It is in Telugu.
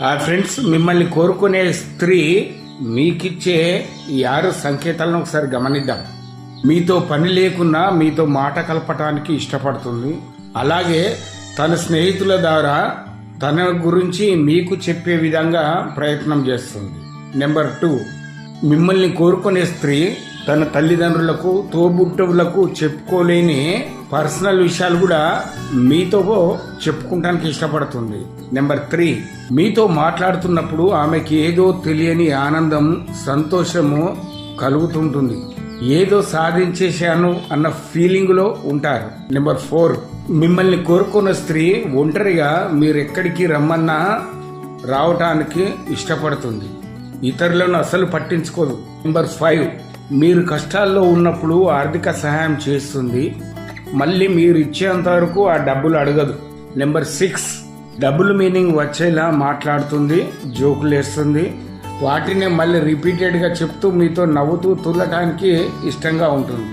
ఆ ఫ్రెండ్స్ మిమ్మల్ని కోరుకునే స్త్రీ మీకిచ్చే ఈ ఆరు సంకేతాలను ఒకసారి గమనిద్దాం. మీతో పని లేకున్నా మీతో మాట కలపటానికి ఇష్టపడుతుంది. అలాగే తన స్నేహితుల ద్వారా తన గురించి మీకు చెప్పే విధంగా ప్రయత్నం చేస్తుంది. నెంబర్ టూ మిమ్మల్ని కోరుకునే స్త్రీ తన తల్లిదండ్రులకు తోబుట్టువులకు చెప్పుకోలేని పర్సనల్ విషయాలు కూడా మీతో చెప్పుకుంటానికి ఇష్టపడుతుంది. నెంబర్ త్రీ మీతో మాట్లాడుతున్నప్పుడు ఆమెకి ఏదో తెలియని ఆనందం సంతోషము కలుగుతుంటుంది. ఏదో సాధించేశాను అన్న ఫీలింగ్లో ఉంటారు. నెంబర్ ఫోర్ మిమ్మల్ని కోరుకున్న స్త్రీ ఒంటరిగా మీరు ఎక్కడికి రమ్మన్నా రావటానికి ఇష్టపడుతుంది. ఇతరులను అసలు పట్టించుకోదు. నెంబర్ ఫైవ్ మీరు కష్టాల్లో ఉన్నప్పుడు ఆర్థిక సహాయం చేస్తుంది. మళ్ళీ మీరు ఇచ్చేంత వరకు ఆ డబ్బులు అడగదు. నెంబర్ సిక్స్ డబుల్ మీనింగ్ వచ్చేలా మాట్లాడుతుంది జోకులు వేస్తుంది. వాటిని మళ్ళీ రిపీటెడ్గా చెప్తూ మీతో నవ్వుతూ తుల్లటానికి ఇష్టంగా ఉంటుంది.